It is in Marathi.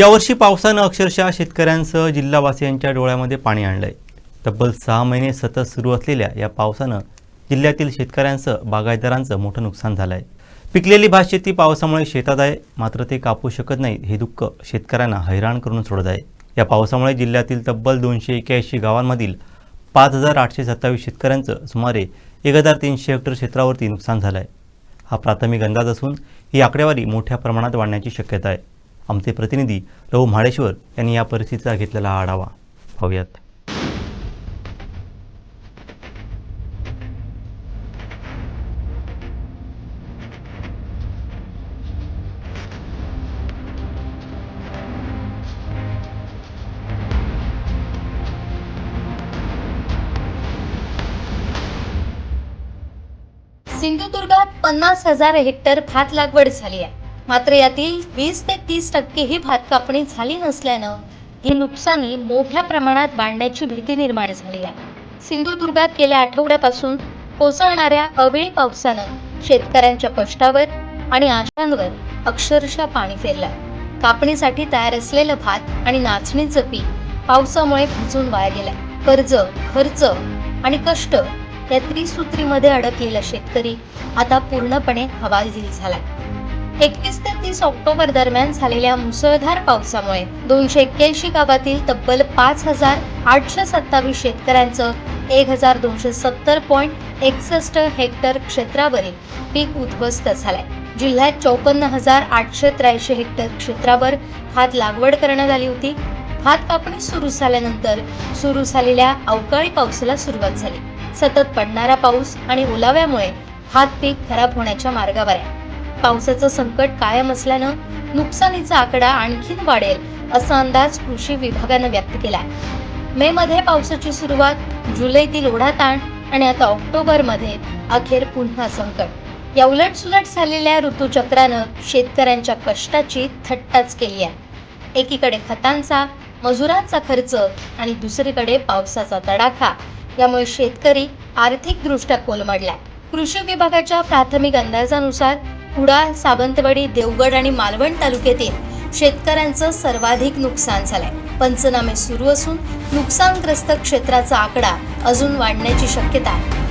यावर्षी पावसानं अक्षरशः शेतकऱ्यांसह जिल्हावासियांच्या डोळ्यामध्ये पाणी आणलंय. तब्बल सहा महिने सतत सुरू असलेल्या या पावसानं जिल्ह्यातील शेतकऱ्यांसह बागायतदारांचं मोठं नुकसान झालं आहे पिकलेली भात शेती पावसामुळे शेतात आहे. मात्र ते कापू शकत नाहीत हे दुःख शेतकऱ्यांना हैराण करून सोडत आहे. या पावसामुळे जिल्ह्यातील तब्बल दोनशे एक्याऐंशी गावांमधील पाच हजार आठशे सत्तावीस शेतकऱ्यांचं सुमारे एक हजार तीनशे हेक्टर क्षेत्रावरती नुकसान झालं आहे हा प्राथमिक अंदाज असून ही आकडेवारी मोठ्या प्रमाणात वाढण्याची शक्यता आहे. आमचे प्रतिनिधी रघु म्हाडेश्वर यांनी या परिस्थितीचा घेतलेला आढावा. पाहूयात. सिंधुदुर्गात पन्नास हजार हेक्टर भात लागवड झाली आहे. मात्र यातील वीस ते तीस टक्के ही भात कापणी झाली नसल्यानं ही नुकसानी मोठ्या प्रमाणात बांधण्याची भीती निर्माण झाली आहे. सिंधुदुर्गात गेल्या आठवड्यापासून कोसळणाऱ्या अवेळी पावसानं शेतकऱ्यांच्या कष्टावर आणि आशांवर अक्षरशः पाणी फेरलं कापणीसाठी तयार असलेलं भात आणि नाचणीचं पीक पावसामुळे भिजून वाया गेलं. कर्ज खर्च आणि कष्ट या त्रिसूत्रीमध्ये अडकलेला शेतकरी आता पूर्णपणे हवालदिल झाला एकवीस ते तीस ऑक्टोबर दरम्यान झालेल्या मुसळधार पावसामुळे दोनशे एक्क्याऐंशी गावातील तब्बल पाच हजार आठशे सत्तावीस शेतकऱ्यांचं एक हजार दोनशे सत्तर पॉईंट एकसष्ट हेक्टर क्षेत्रावरील पीक उद्ध्वस्त झालंय. जिल्ह्यात चौपन्न हजार आठशे त्र्याऐंशी हेक्टर क्षेत्रावर भात लागवड करण्यात आली होती. भात कापणी सुरू झाल्यानंतर सुरू झालेल्या अवकाळी पावसाला सुरुवात झाली. सतत पडणारा पाऊस आणि ओलाव्यामुळे भात पीक खराब होण्याच्या मार्गावर आहे. पावसाचं संकट कायम असल्यानं नुकसानीचा आकडा आणखीन वाढेल असा अंदाज कृषी विभागानं व्यक्त केलाय. मे मध्ये पावसाची सुरुवात जुलैतील ओढा ताण आणि आता ऑक्टोबरमध्ये अखेर पुन्हा संकट. या उलट सुलट झालेल्या ऋतूचक्रानं शेतकऱ्यांच्या कष्टाची थट्टाच केली आहे. एकीकडे खतांचा मजुरांचा खर्च आणि दुसरीकडे पावसाचा तडाखा. यामुळे शेतकरी आर्थिकदृष्ट्या कोलमडलाय. कृषी विभागाच्या प्राथमिक अंदाजानुसार कुडाळ सावंतवाडी देवगड आणि मालवण तालुक्यातील शेतकऱ्यांचं सर्वाधिक नुकसान झालंय. पंचनामे सुरू असून नुकसानग्रस्त क्षेत्राचा आकडा अजून वाढण्याची शक्यता आहे.